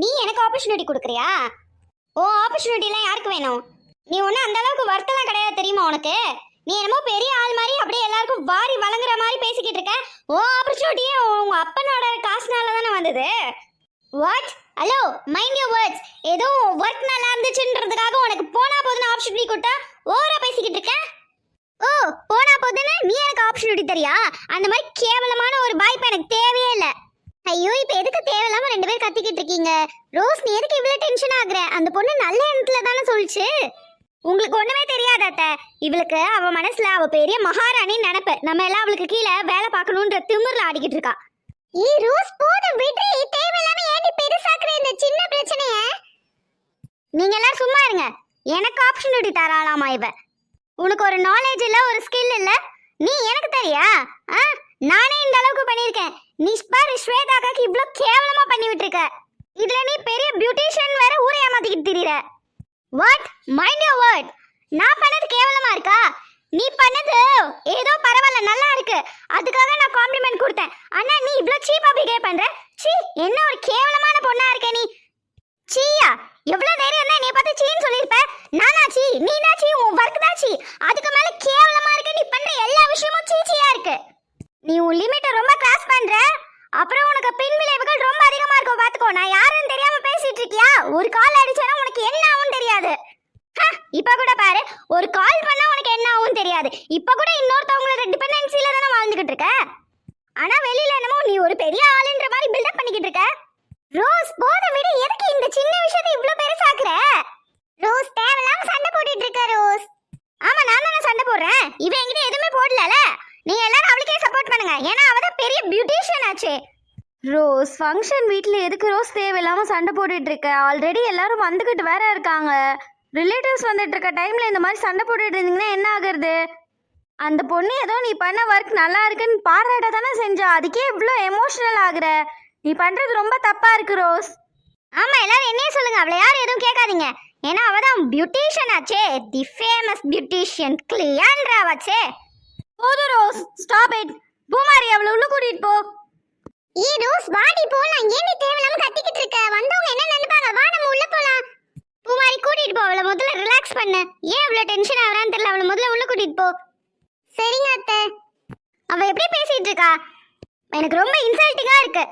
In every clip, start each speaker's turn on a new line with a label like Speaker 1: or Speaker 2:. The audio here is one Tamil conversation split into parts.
Speaker 1: நீ எனக்கு ஆப்பர்ச்சுனிட்டி கொடுக்குறியா? ஓ ஆப்பர்ச்சுனிட்டிலாம் யாருக்கு வேணும்? நீ ஒன்றும் அந்த அளவுக்கு வர்த்தெல்லாம் கிடையாது தெரியுமா உனக்கு? நீ என்னமோ பெரிய ஆள் மாதிரி அப்படியே எல்லாருக்கும் வாரி வழங்குற மாதிரி பேசிக்கிட்டு இருக்க. ஓ ஆப்பர்ச்சுனிட்டியே உங்க அப்பனோட காசுனால தானே வந்தது? What hello mind you words ஏதோ ஒர்க் நல்லா இருந்துச்சுன்றதுக்காக உனக்கு போனா போதுன்னு ஆப்பர்ச்சுனிட்டி கொடுத்தா ஓவரா பேசிக்கிட்டு இருக்க? ஓ போனா போதுன்னு நீ எனக்கு ஆப்பர்ச்சுனிட்டி தெரியா? அந்த மாதிரி கேவலமான ஒரு வாய்ப்பு எனக்கு தேவையே இல்லை. ஐயோ இப்போ எதுக்கு தேவையில்லாம ரெண்டு பேரும் கத்திக்கிட்டு இருக்கீங்க? ரோஸ் நீ எதுக்கு இவ்வளவு டென்ஷன் ஆகுற? அந்த பொண்ணு நல்ல இடத்துல தானே சொல்லிச்சு. உங்களுக்கு ஒண்ணுமே தெரியாது இவளுக்கு அவ மனசுல அவ பெரிய மகாராணி நினைப்பு. நம்ம எல்லாம் அவளுக்கு கீழே வேலை பார்க்கணுன்ற திமிர்ல ஆடிக்கிட்டு இருக்கா. ஈ ரோஸ் போதும் விடு. தேவையில்லாம ஏன் பெருசாக்குற இந்த சின்ன பிரச்சனைய? நீங்க எல்லாம் சும்மா இருங்க. எனக்கு ஆப்பர்ச்சுனிட்டி தராளாமா இவ? உனக்கு ஒரு நாலேஜ் இல்ல ஒரு ஸ்கில் இல்ல? நீ எனக்கு தெரியா? ஆ? நானே இந்த அளவுக்கு பண்ணிருக்கேன் நீ ஸ்வேதாக்காக்கு இவ்ளோ கேவலமா பண்ணி விட்டுருக்க. இதுல நீ பெரிய பியூட்டிஷியன் வேற ஊரை ஏமாத்திக்கிட்டு திரியற. வாட் மைண்ட் யுவர் வேர்ட் நான் பண்ணது கேவலமா இருக்கா? நீ பண்ணது ஏதோ பரவாயில்ல நல்லா இருக்கு. அதுக்காக நான் காம்ப்ளிமெண்ட் கொடுத்தேன். ஆனா நீ இவ்ளோ சீப்பா பிஹேவ் பண்ற? சீ என்ன ஒரு கேவலமான பொண்ணா இருக்க நீ? சீயா எவ்வளவு தைரியம் தான் நீ பார்த்து சீன்னு சொல்லிருப்ப நானா சீ நீ தான் சீ உன் ஒர்க் தான் சீ அதுக்கு மேல கேவலமா இருக்க நீ பண்ற எல்லா விஷயமும் சீ சீயா இருக்கு. நீ உன் லிமிட் அப்புறம் உனக்கு பின் விளைவுகள் ரொம்ப அதிகமா இருக்கும் பாத்துக்கோ. நான் யாருன்னு தெரியாம பேசிட்டு இருக்கியா? ஒரு கால் அடிச்சா உனக்கு என்ன ஆகும் தெரியாது. இப்ப கூட பாரு. ஒரு கால் பண்ணா உனக்கு என்ன ஆகும் தெரியாது. இப்ப கூட இன்னொருத்தவங்களோட டிபெண்டன்சில தானே வாழ்ந்துகிட்டு இருக்க? ஆனா வெளியில என்னமோ நீ ஒரு பெரிய ஆளுன்ற மாதிரி பில்டப் பண்ணிக்கிட்டு இருக்க. ரோஸ் போத விட. எதுக்கு இந்த சின்ன விஷயத்தை இவ்ளோ பெருசாக்குற? ரோஸ் தேவையில்லாம சண்டை போட்டுட்டு இருக்க ரோஸ். ஆமா நான் தானே சண்டை போடுறேன். இவன் என்கிட்ட எதுவுமே போடலல. நீங்க எல்லாரும் அவளுக்கே சப்போர்ட் பண்ணுங்க. ஏன்னா அவ தான் பெரிய பியூட்டிஷியன் ஆச்சே.
Speaker 2: ரோஸ் ஃபங்க்ஷன் வீட்டில் எதுக்கு ரோஸ் தேவையில்லாமல் சண்டை போட்டுட்டு இருக்க? ஆல்ரெடி எல்லாரும் வந்துக்கிட்டு வேற இருக்காங்க. ரிலேட்டிவ்ஸ் வந்துட்டு இருக்க டைமில் இந்த மாதிரி சண்டை போட்டுட்டு இருந்தீங்கன்னா என்ன ஆகுறது? அந்த பொண்ணு ஏதோ நீ பண்ண ஒர்க் நல்லா இருக்குன்னு பாராட்ட தானே செஞ்சா. அதுக்கே இவ்வளோ எமோஷனல் ஆகுற. நீ பண்ணுறது ரொம்ப தப்பாக இருக்கு ரோஸ்.
Speaker 1: ஆமா எல்லாரும் என்னைய சொல்லுங்க. அவளை யாரும் எதுவும் கேட்காதீங்க. ஏன்னா அவ தான் பியூட்டிஷியன் ஆச்சே. தி ஃபேமஸ் பியூட்டிஷியன் கிளியான்றாவாச்சே
Speaker 2: போதும் ரோஸ் ஸ்டாப் இட் பூமாரி அவளை உள்ள கூட்டிட்டு போ.
Speaker 1: ஏ ரோஸ் வாடி போலாம் ஏன் நீ தேவையில்லாம கத்திக்கிட்டு இருக்க வந்தவங்க என்ன நினைப்பாங்க? வா நம்ம உள்ள போலாம். பூமாரி கூட்டிட்டு போ. அவளை முதல்ல ரிலாக்ஸ் பண்ணு. ஏன் இவ்வளவு டென்ஷன் ஆகுறான்னு தெரியல. அவளை முதல்ல உள்ள கூட்டிட்டு போ. சரிங்க அத்தை. அவ எப்படி பேசிட்டு இருக்கா? எனக்கு ரொம்ப இன்சல்ட்டிங்கா இருக்கு.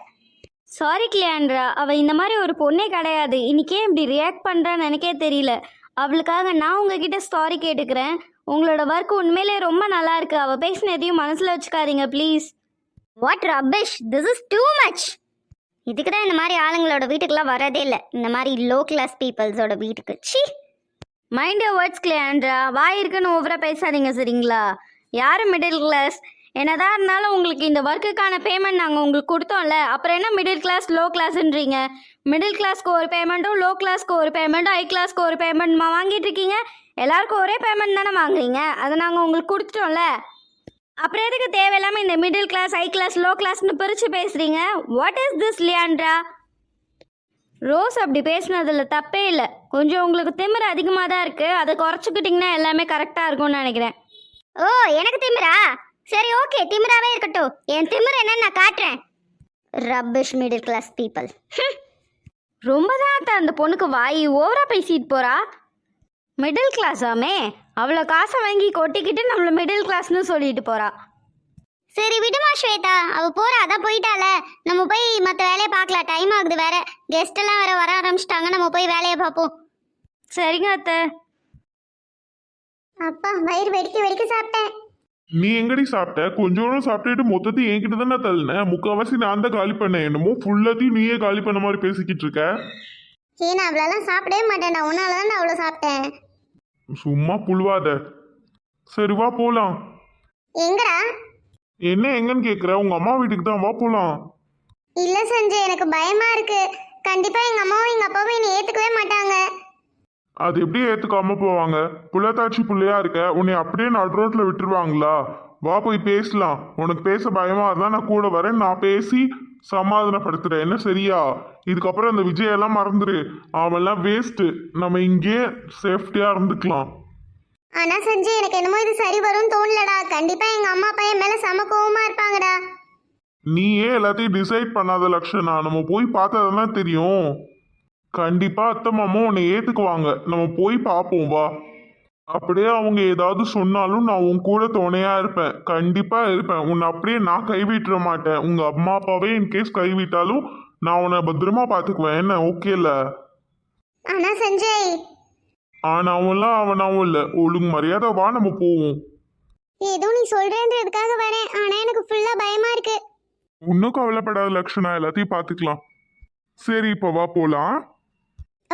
Speaker 2: Sorry Cleandra. அவள் இந்த மாதிரி ஒரு பொண்ணே கிடையாது. இன்னைக்கே இப்படி ரியாக்ட் பண்ணுறான்னு எனக்கே தெரியல. அவளுக்காக நான் உங்ககிட்ட சாரி கேட்டுக்கிறேன். உங்களோட ஒர்க் உண்மையிலே ரொம்ப நல்லா இருக்கு. அவள் பேசின எதையும் மனசில் வச்சுக்காதீங்க please
Speaker 1: what rubbish this is too much இதுக்கு தான் இந்த மாதிரி ஆளுங்களோட வீட்டுக்குலாம் வரதே இல்லை. இந்த மாதிரி லோ கிளாஸ் பீப்புள்ஸோட வீட்டுக்கு. See
Speaker 2: mind your words Cleandra வாய் இருக்குன்னு ஓவராக பேசாதீங்க சரிங்களா? யார் மிடில் கிளாஸ் என்னதான் இருந்தாலும் உங்களுக்கு இந்த ஒர்க்குக்கான பேமெண்ட் நாங்கள் உங்களுக்கு கொடுத்தோம்ல அப்புறம் என்ன மிடில் கிளாஸ் லோ கிளாஸ்ன்றீங்க மிடில் கிளாஸ்க்கு ஒரு பேமெண்ட்டும் லோ கிளாஸ்க்கு ஒரு பேமெண்ட்டும் ஹை கிளாஸ்க்கு ஒரு பேமெண்ட்மா வாங்கிட்டு இருக்கீங்க. எல்லாருக்கும் ஒரே பேமெண்ட் தானே வாங்குறீங்க? அதை நாங்கள் உங்களுக்கு கொடுத்துட்டோம்ல. அப்புறம் எதுக்கு தேவையில்லாமல் இந்த middle class high class low கிளாஸ்னு பிரித்து பேசுகிறீங்க what is this Leandra Rose அப்படி பேசுனதில் தப்பே இல்லை. கொஞ்சம் உங்களுக்கு திமிரு அதிகமாக தான் இருக்குது அதை குறைச்சிக்கிட்டிங்கன்னா எல்லாமே கரெக்டாக இருக்கும்னு நினைக்கிறேன்.
Speaker 1: ஓ எனக்கு திமிரா? சரி ஓகே திமிராவே இருக்கட்டும். என் திமிர் என்னன்னு நான் காட்டுறேன். ரபிஷ் மிடில் கிளாஸ் பீப்புள்
Speaker 2: ரொம்ப தான் அந்த பொண்ணுக்கு வாய் ஓவராக பேசிட்டு போகிறா மிடில் கிளாஸாமே அவ்வளோ காசை வாங்கி கொட்டிக்கிட்டு நம்மளை மிடில் கிளாஸ்னு சொல்லிட்டு போகிறா
Speaker 1: சரி விடுமா ஸ்வேதா. அவ போறா அதான் போயிட்டால நம்ம போய் மற்ற வேலையை பார்க்கலாம். டைம் ஆகுது வேற. கெஸ்ட் எல்லாம் வேற வர ஆரம்பிச்சிட்டாங்க. நம்ம போய் வேலையை பார்ப்போம்.
Speaker 2: சரிங்க அத்தை.
Speaker 1: அப்பா வயிறு வெடிக்க வெடிக்க சாப்பிட்டேன்.
Speaker 3: நீ எங்கடி சாப்பிட்ட? கொஞ்சோண்டு சாப்பிட்டுட்டு மொத்தத்தையும் என்கிட்ட தானே தள்ளின? முக்கால்வாசி நான் தான் காலி பண்ணேன். என்னமோ ஃபுல்லாத்தையும் நீயே காலி பண்ண மாதிரி பேசிக்கிட்டு இருக்க?
Speaker 1: ஏ நான் அவ்வளோலாம் சாப்பிடவே மாட்டேன் நான் உன்னால தான் நான் அவ்வளோ சாப்பிட்டேன்.
Speaker 3: சும்மா புழுவாத. சரி வா போலாம்.
Speaker 1: எங்கடா?
Speaker 3: என்ன எங்கன்னு கேக்குற? உங்க அம்மா வீட்டுக்கு தான் வா போலாம்.
Speaker 1: இல்ல சஞ்சய் எனக்கு பயமா இருக்கு. கண்டிப்பா எங்க அம்மாவும் எங்க அப்பாவும் என்னை ஏத்துக்கவே மாட்டாங்க.
Speaker 3: அது எப்படி ஏத்துக்காம போவாங்க? புள்ளத்தாச்சி புள்ளையா இருக்க உன்னை அப்படியே நடு ரோட்ல விட்டுருவாங்களா? வா போய் பேசலாம். உனக்கு பேச பயமா இருந்தா நான் கூட வரேன். நான் பேசி சமாதானப்படுத்துறேன். என்ன சரியா? இதுக்கப்புறம் அந்த விஜயெல்லாம் மறந்துரு. அவன்லாம் வேஸ்ட் நம்ம இங்கே சேஃப்டியா இருந்துக்கலாம்.
Speaker 1: ஆனா சஞ்சய் எனக்கு என்னமோ இது சரி வரும்னு தோணலடா. கண்டிப்பா எங்க அம்மா அப்பா என் மேல சம கோவமா இருப்பாங்கடா.
Speaker 3: நீயே எல்லாத்தையும் டிசைட் பண்ணாத லக்ஷனா நம்ம போய் பார்த்தா தெரியும்.
Speaker 4: கண்டிப்பா அத்தை மாமா உன்னை ஏத்துக்குவாங்க. நம்ம போய் பார்ப்போம் வா. அப்படியே அவங்க ஏதாவது சொன்னாலும் நான் உன் கூட துணையா இருப்பேன். கண்டிப்பா இருப்பேன். உன்னை அப்படியே நான் கைவிட்டுற மாட்டேன். உங்க அம்மா அப்பாவே இன்கேஸ் கைவிட்டாலும் நான் உன்னை பத்திரமா பாத்துக்குவேன். என்ன? ஓகேல
Speaker 5: ஆனா சஞ்சய்.
Speaker 4: ஆனாவும்லாம் அவனாவும் இல்ல. ஒழுங்கு மரியாதை வா நம்ம போவோம்.
Speaker 5: ஏதோ நீ சொல்றேன்றதுக்காக வரேன். ஆனா எனக்கு ஃபுல்லா பயமா இருக்கு.
Speaker 4: இன்னும் கவலைப்படாத லக்ஷணா எல்லாத்தையும் பார்த்துக்கலாம் சரி இப்போ வா போலாம்.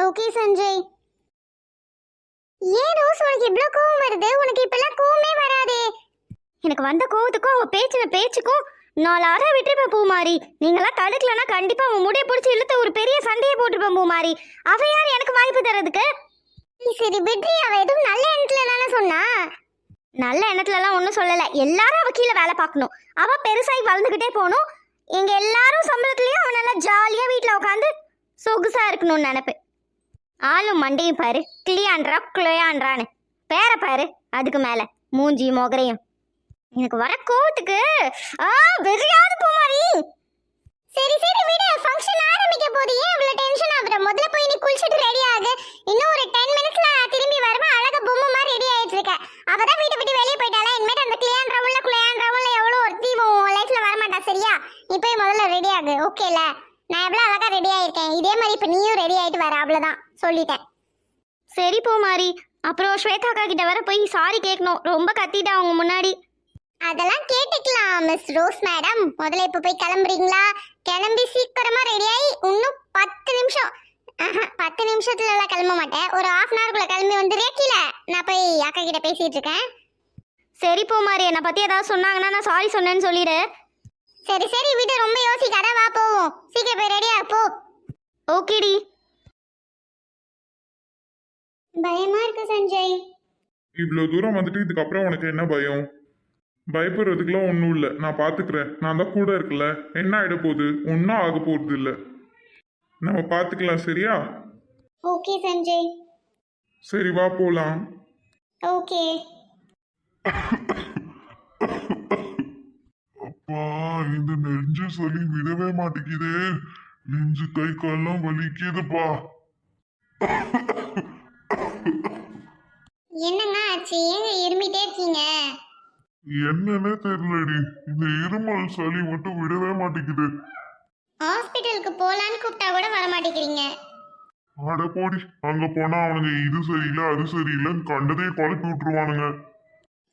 Speaker 5: ஓகே சஞ்சய். ரோஸ் உனக்கு இவ்ளோ கோவம் வருது? உனக்கு இப்பெல்லாம் கோவமே வராதே. எனக்கு வந்த கோவத்துக்கும் அவ பேச்சின பேச்சுக்கும் நாலு அரை விட்டுருப்பேன் பூமாரி. நீங்களாம் தடுக்கலன்னா கண்டிப்பா அவன் முடிய பிடிச்சி இழுத்து ஒரு பெரிய சண்டையை போட்டிருப்பேன் பூமாரி. அவ யார் எனக்கு வாய்ப்பு தரதுக்கு சரி விட்ரி அவ எதுவும் நல்ல எண்ணத்துல தானே சொன்னா? நல்ல எண்ணத்துலலாம் ஒன்றும் சொல்லலை. எல்லாரும் அவ கீழே வேலை பார்க்கணும். அவ பெருசாகி வளர்ந்துக்கிட்டே போகணும். எங்க எல்லாரும் சம்பளத்துலயும் அவன் நல்லா ஜாலியா வீட்டில் உட்காந்து சொகுசா இருக்கணும்னு நினைப்பு ஆளும் மண்டையும் பாரு. கிளியான்றா கிளியான்றான்னு பேரை பாரு அதுக்கு மேலே. மூஞ்சியும் மொகரையும். எனக்கு வர கோவத்துக்கு ஆ வெறியாவது போமாரி சரி சரி விடு. ஃபங்க்ஷன் ஆரம்பிக்க போது ஏன் இவ்வளவு டென்ஷன் ஆகுற? முதல்ல போய் நீ குளிச்சிட்டு ரெடி ஆகு. இன்னும் ஒரு 10 மினிட்ஸ்ல திரும்பி வருவேன் அழகா பொம்மை மாதிரி ரெடி ஆயிட்டு இருக்க. அவ தான் வீட்டை விட்டு வெளியே போயிட்டாளா? இனிமேட்டு அந்த கிளியான் ரவுல்ல குளியான் ரவுல்ல எவ்வளோ ஒரு தீபம் உன் லைஃப்ல வர மாட்டா சரியா? நீ போய் முதல்ல ரெடி ஆகு. ஓகேல நான் எவ்வளோ அழகா ரெடி ஆயிருக்கேன். இதே மாதிரி இப்போ நீயும் ரெடி ஆயிட்டு வர அவ்வளோதான் சொல்லிட்டேன். சரி பூமாரி. அப்புறம் ஸ்வேதா அக்கா கிட்ட வர போய் சாரி கேட்கணும் ரொம்ப கத்திட்டா அவங்க முன்னாடி. அதெல்லாம் கேட்டுக்கலாம் மிஸ் ரோஸ் மேடம் முதல்ல இப்போ போய் கிளம்புறீங்களா? கிளம்பி சீக்கிரமா ரெடி ஆகி இன்னும் பத்து நிமிஷம். ஆஹா, பத்து நிமிஷத்துல எல்லாம் கிளம்ப மாட்டேன். ஒரு ஹாஃப் அன் ஹவர்க்குள்ள கிளம்பி வந்துடுறியா கீழே நான் போய் அக்கா கிட்ட பேசிட்டு இருக்கேன். சரி பூமாரி என்னை பத்தி ஏதாவது சொன்னாங்கன்னா நான் சாரி சொன்னேன்னு சொல்லிடு. சரி சரி விடு ரொம்ப யோசிக்காத வா போவோம். சீக்கிரம் போய் ரெடியா போ. ஓகேடி. பயமா இருக்கு சஞ்சய்.
Speaker 4: இவ்வளோ தூரம் வந்துட்டு இதுக்கப்புறம் உனக்கு என்ன பயம்? பயப்படுறதுக்குலாம் ஒன்றும் இல்லை. நான் பார்த்துக்கிறேன் நான் தான் கூட இருக்கல. என்ன ஆகிட போகுது? ஒன்றும் ஆக போகிறது இல்லை. நம்ம பார்த்துக்கலாம் சரியா?
Speaker 5: ஓகே சஞ்சய்.
Speaker 4: சரி வா போகலாம்
Speaker 5: ஓகே.
Speaker 4: அப்பா இந்த நெஞ்சு சளி விடவே மாட்டேங்குதே. நெஞ்சு கை கால்லாம் வலிக்குதுப்பா.
Speaker 5: என்னங்க ஆச்சு? ஏங்க இருமிட்டே இருக்கீங்க?
Speaker 4: என்னன்னே தெரியலடி. இந்த இருமல் சளி மட்டும் விடவே மாட்டேங்குது.
Speaker 5: ஹாஸ்பிட்டலுக்கு போலான்னு கூப்பிட்டா கூட வர மாட்டேங்கிறீங்க.
Speaker 4: அட போடி. அங்க போனா அவனுங்க இது சரியில்லை அது சரியில்லைன்னு கண்டதே குழப்பி விட்டுருவானுங்க.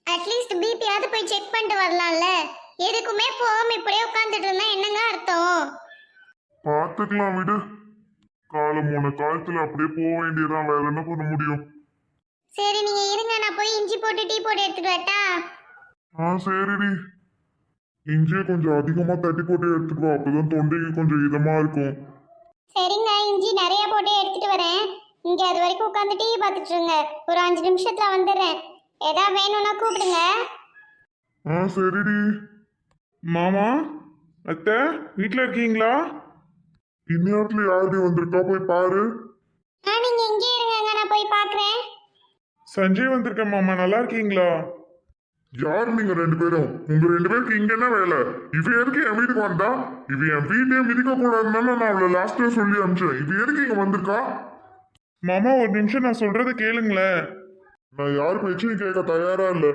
Speaker 5: அட்லீஸ்ட் பிபியாவது போய் செக் பண்ணிட்டு வரலாம்ல. எதுக்குமே போகாம இப்படியே உட்காந்துட்டு இருந்தா என்னங்க அர்த்தம்?
Speaker 4: பார்த்துக்கலாம் விடு. காலம் போன காலத்துல அப்படியே போக வேண்டியதான் வேற என்ன பண்ண முடியும்?
Speaker 5: சரி நீங்க இருங்க. நான் போய் இஞ்சி போட்டு டீ போட்டு எடுத்துட்டு வரட்டா?
Speaker 4: ஆ சரிடி. இஞ்சியை கொஞ்சம் அதிகமா தட்டி போட்டு எடுத்துட்டு வா. அப்பதான் தொண்டைக்கு கொஞ்சம் இதமா இருக்கும்.
Speaker 5: சரிங்க. இஞ்சி நிறைய போட்டு எடுத்துட்டு வரேன். இங்க அது வரைக்கும் உட்காந்து டீ பார்த்துட்டு இருங்க. ஒரு அஞ்சு நிமிஷத்துல வந்துடுறேன். ஏதாவது வேணும்னா கூப்பிடுங்க.
Speaker 4: ஆ சரிடி. மாமா அத்தை வீட்டில் இருக்கீங்களா? இந்நேரத்துல யாருடி வந்திருக்கா? போய் பாரு.
Speaker 5: ஆ நீங்க இங்கே இருங்க நான் போய் பார்க்கறேன்
Speaker 4: சஞ்சய் வந்திருக்கேன் மாமா நல்லா இருக்கீங்களா? யார் நீங்க ரெண்டு பேரும்? உங்க ரெண்டு பேருக்கு இங்க என்ன வேலை? இவ எதுக்கு என் வீட்டுக்கு வந்தா? இவ என் வீட்டையே மிதிக்க கூடாதுன்னு நான் அவளை லாஸ்டா சொல்லி அனுப்பிச்சேன். இவ எதுக்கு இங்க வந்திருக்கா? மாமா ஒரு நிமிஷம் நான் சொல்றத கேளுங்களேன். நான் யார் பேச்சையும் கேட்க தயாரா இல்ல.